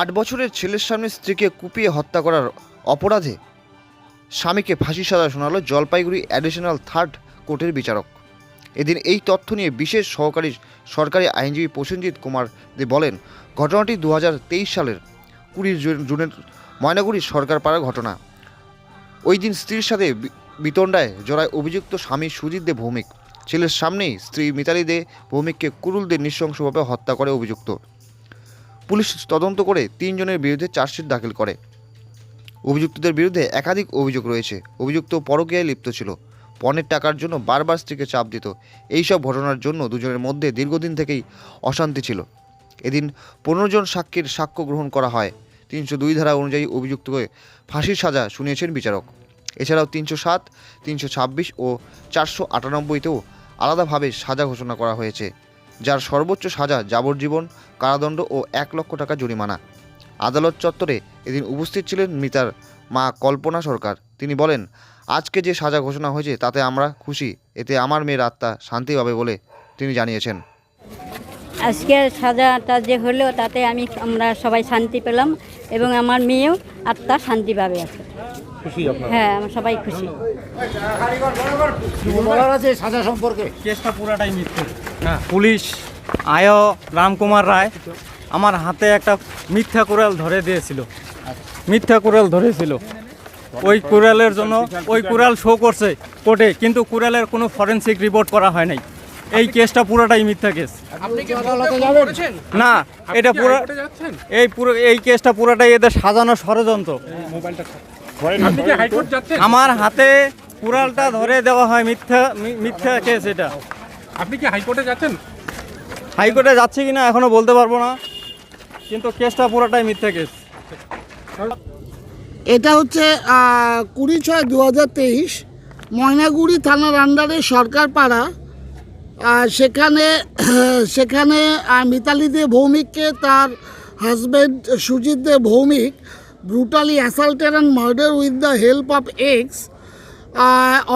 আট বছরের ছেলের সামনে স্ত্রীকে কুপিয়ে হত্যা করার অপরাধে স্বামীকে ফাঁসি সাজা শোনালো জলপাইগুড়ি অ্যাডিশনাল থার্ড কোর্টের বিচারক। এদিন এই তথ্য নিয়ে বিশেষ সহকারী সরকারি আইনজীবী প্রসেনজিৎ কুমার দে বলেন, ঘটনাটি দু হাজার তেইশ সালের কুড়ি জুনের ময়নাগুড়ি সরকার সরকারপাড়ার ঘটনা। ওই দিন স্ত্রীর সাথে বিতণ্ডায় জড়ায় অভিযুক্ত স্বামী সুজিত দে ভৌমিক। ছেলের সামনেই স্ত্রী মিতালি দে ভৌমিককে কুরুল দে নৃশংসভাবে হত্যা করে অভিযুক্ত। পুলিশ তদন্ত করে তিনজনের বিরুদ্ধে চার্জশিট দাখিল করে। অভিযুক্তদের বিরুদ্ধে একাধিক অভিযোগ রয়েছে। অভিযুক্ত পরকীয়ায় লিপ্ত ছিল। পণের টাকার জন্য বারবার স্ত্রীকে চাপ দিত। এইসব ঘটনার জন্য দুজনের মধ্যে দীর্ঘদিন থেকেই অশান্তি ছিল। এদিন পনেরো জন সাক্ষীর সাক্ষ্য গ্রহণ করা হয়। তিনশো দুই ধারা অনুযায়ী অভিযুক্তকে ফাঁসির সাজা শুনিয়েছেন বিচারক। এছাড়াও তিনশো সাত, তিনশো ছাব্বিশ ও চারশো আটানব্বইতেও আলাদাভাবে সাজা ঘোষণা করা হয়েছে। যার সর্বোচ্চ সাজা যাবজ্জীবন কারাদণ্ড ও এক লক্ষ টাকা জরিমানা। আদালত চত্বরে এদিন উপস্থিত ছিলেন মৃতার মা কল্পনা সরকার। তিনি বলেন আজকে যে সাজা ঘোষণা হয়েছে তাতে আমরা খুশি। এতে আমার মেয়ের আত্মা শান্তি পাবে বলে তিনি জানিয়েছেন। আজকের সাজাটা যে হলো তাতে আমি আমরা সবাই শান্তি পেলাম এবং আমার মেয়েও আত্মা শান্তি পাবে আজকে খুশি হ্যাঁ আমরা সবাই খুশি। আছে সাজা সম্পর্কে। কেসটা পুরাটাই মিথ্যে। পুলিশ আয় রামকুমার রায় আমার হাতে একটা মিথ্যা কুড়াল ধরে দিয়েছিল। মিথ্যা কুড়াল ধরেছিল। ওই কুড়ালের জন্য ওই কুড়াল শো করছে কোর্টে কিন্তু কুড়ালের কোনো ফরেন্সিক রিপোর্ট করা হয় নাই। এই কেসটা পুরোটাই মিথ্যা কেস। না এটা পুরো এই পুরো এই কেসটা পুরোটাই এদের সাজানো ষড়যন্ত্র। আমার হাতে কুড়ালটা ধরে দেওয়া হয় মিথ্যা মিথ্যা কেস এটা। আপনি কি হাইকোর্টে যাচ্ছেন? হাইকোর্টে যাচ্ছে কিনা এখনও বলতে পারব না কিন্তু কেসটা পুরোটাই মিথ্যা কেস এটা হচ্ছে কুড়ি ছয় দু হাজার তেইশ ময়নাগুড়ি থানার আন্ডারে সরকার পাড়া সেখানে সেখানে মিতালি দে ভৌমিককে তার husband Sujit De Bhowmik brutally assaulted and murder with the help of ex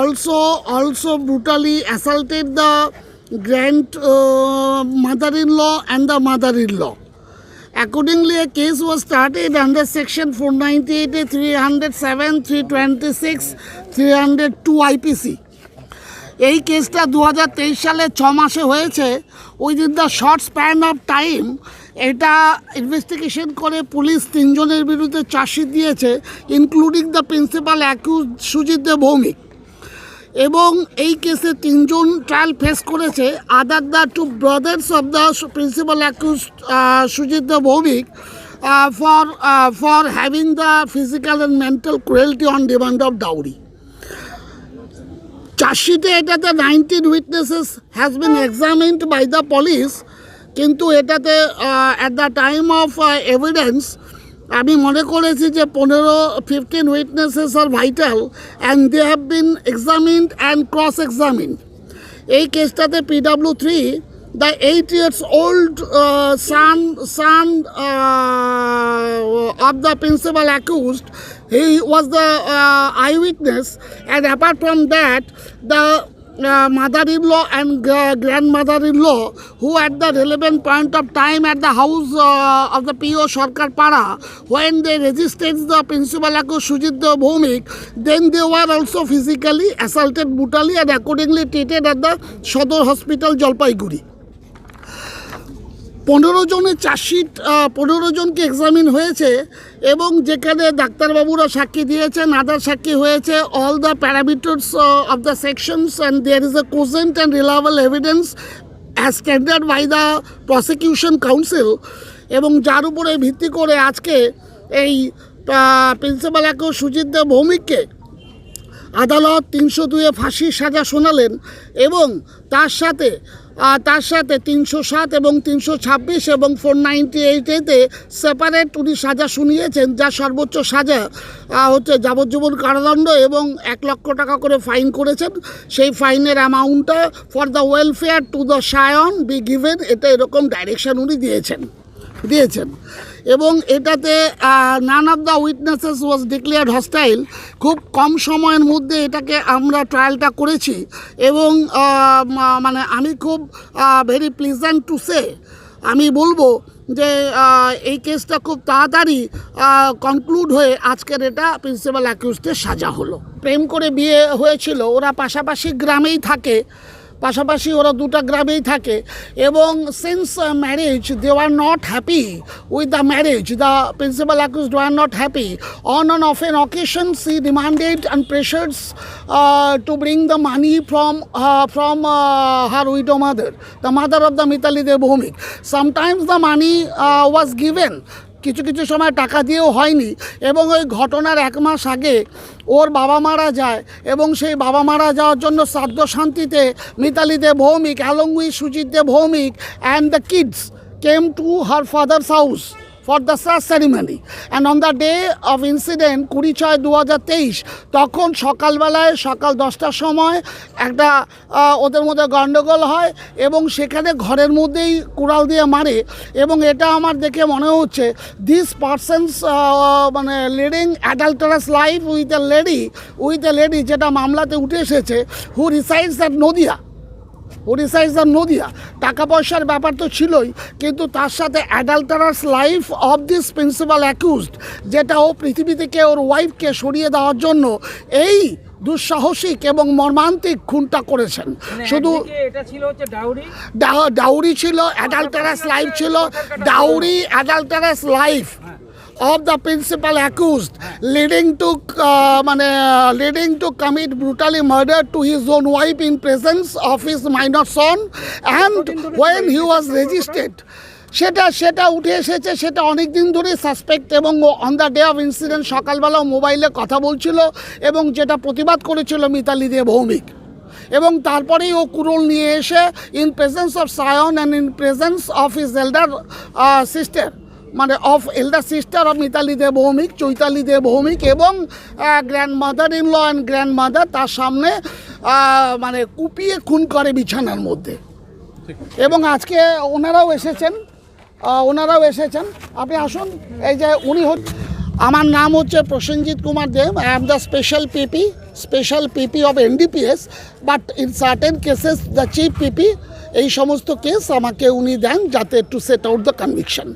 also also brutally assaulted the grand uh, mother-in-law and the mother-in-law. Accordingly, a case was started under section 498, 307, 326, 302 IPC. এই কেসটা দু হাজার তেইশ সালে ছ মাসে হয়েছে within the short span of time এটা ইনভেস্টিগেশন করে পুলিশ তিনজনের বিরুদ্ধে চার্জশিট দিয়েছে including the principal accused Sujit De Bhowmik এবং এই কেসে তিনজন ট্রায়াল ফেস করেছে other the two brothers of the principal accused Sujit Bhowmik for for having the physical and mental cruelty on demand of dowry চার্জশিটে এটাতে nineteen witnesses has been examined by the police কিন্তু এটাতে at the time of evidence আমি মনে করেছি যে পনেরো fifteen witnesses are vital and they have been examined and cross examined এই কেসটাতে PW three the eight years old son son of the principal accused he was the eye witness and apart from that the mother-in-law and grandmother-in-law who at the relevant point of time at the house uh, of the PO Sharkar Para when they resisted the principal Sujit Bhomik then they were also physically assaulted brutally and accordingly treated at the Sodor Hospital Jalpaiguri. পনেরো জনের chargesheet পনেরো জনকে examine হয়েছে এবং যেখানে ডাক্তারবাবুরা সাক্ষী দিয়েছেন আদার সাক্ষী হয়েছে all the parameters of the sections and there is a cogent and reliable evidence as standard by the prosecution council এবং যার উপরে ভিত্তি করে আজকে এই প্রিন্সিপাল একে সুজিত দেব ভৌমিককে আদালত তিনশো দুয়ে ফাঁসির সাজা শোনালেন এবং তার সাথে তার সাথে তিনশো সাত এবং তিনশো ছাব্বিশ এবং ফোর নাইনটি এইটেতে সেপারেট উনি সাজা শুনিয়েছেন, যা সর্বোচ্চ সাজা হচ্ছে যাবজ্জীবন কারাদণ্ড এবং এক লক্ষ টাকা করে ফাইন করেছেন। সেই ফাইনের অ্যামাউন্টটা for the welfare to the scion be given এটা এরকম ডাইরেকশন উনি দিয়েছেন দিয়েছেন। এবং এটাতে none of the witnesses was declared hostile খুব কম সময়ের মধ্যে এটাকে আমরা ট্রায়ালটা করেছি এবং মানে আমি খুব ভেরি প্লিজেন্ট টু সে আমি বলব যে এই কেসটা খুব তাড়াতাড়ি কনক্লুড হয়ে আজকের এটা প্রিন্সিপাল অ্যাকিউজদের সাজা হলো। প্রেম করে বিয়ে হয়েছিল, ওরা পাশাপাশি গ্রামেই থাকে। পাশাপাশি ওরা দুটা গ্রামেই থাকে এবং since marriage they are not happy with the marriage the principal accused were not happy on on of an occasion she demanded and pressures to bring the money from from her widow mother the mother of the Mitali Deb Bhowmik sometimes the money was given কিছু কিছু সময় টাকা দিয়েও হয়নি এবং ওই ঘটনার এক মাস আগে ওর বাবা মারা যায় এবং সেই বাবা মারা যাওয়ার জন্য শ্রাদ্ধ শান্তিতে Mitali De Bhowmik along with Sujit De Bhowmik and the kids came to her father's house for the sir ceremony and on the day of incident কুড়ি ছয় দু হাজার তেইশ, তখন সকালবেলায় সকাল দশটার সময় একটা ওদের মধ্যে গণ্ডগোল হয় এবং সেখানে ঘরের মধ্যেই কুড়াল দিয়ে মারে এবং এটা আমার দেখে মনে হচ্ছে দিস পার্সনস মানে leading adulterous life with a lady with a lady যেটা মামলাতে উঠে এসেছে হু রিসাইডস দ্যাট নদিয়া ওড়িশাইজ দ্য নদিয়া। টাকা পয়সার ব্যাপার তো ছিলই কিন্তু তার সাথে adulterous life of this principal accused যেটা ও পৃথিবী থেকে ওর ওয়াইফকে সরিয়ে দেওয়ার জন্য এই দুঃসাহসিক এবং মর্মান্তিক খুনটা করেছেন। শুধু এটা ছিল হচ্ছে ডাউরি ডাউরি ছিল অ্যাডাল্টারাস লাইফ ছিল dowry adulterous life of the principal accused leading to মানে leading to commit brutally murder to his own wife in presence of his minor son and when he was resisted সেটা সেটা উঠে এসেছে সেটা অনেক দিন ধরেই সাসপেক্ট এবং on the day of incident সকালবেলা মোবাইলে কথা বলছিল এবং যেটা প্রতিবাদ করেছিল মিতালি দে ভৌমিক। এবং তারপরেই ও কুরুল নিয়ে এসে in presence of Sayan and in presence of his elder sister মানে of elder sister of Mitali De Bhowmik Chaitali De Bhowmik এবং grandmother in law and grandmother তার সামনে মানে কুপিয়ে খুন করে বিছানার মধ্যে। এবং আজকে ওনারাও এসেছেন ওনারাও এসেছেন। আপনি আসুন, এই যে উনি হচ্ছে, আমার নাম হচ্ছে Prasenjit Kumar Deb I am the special PP special PP of NDPS but in certain cases the chief PP এই সমস্ত কেস আমাকে উনি দেন যাতে to set out the conviction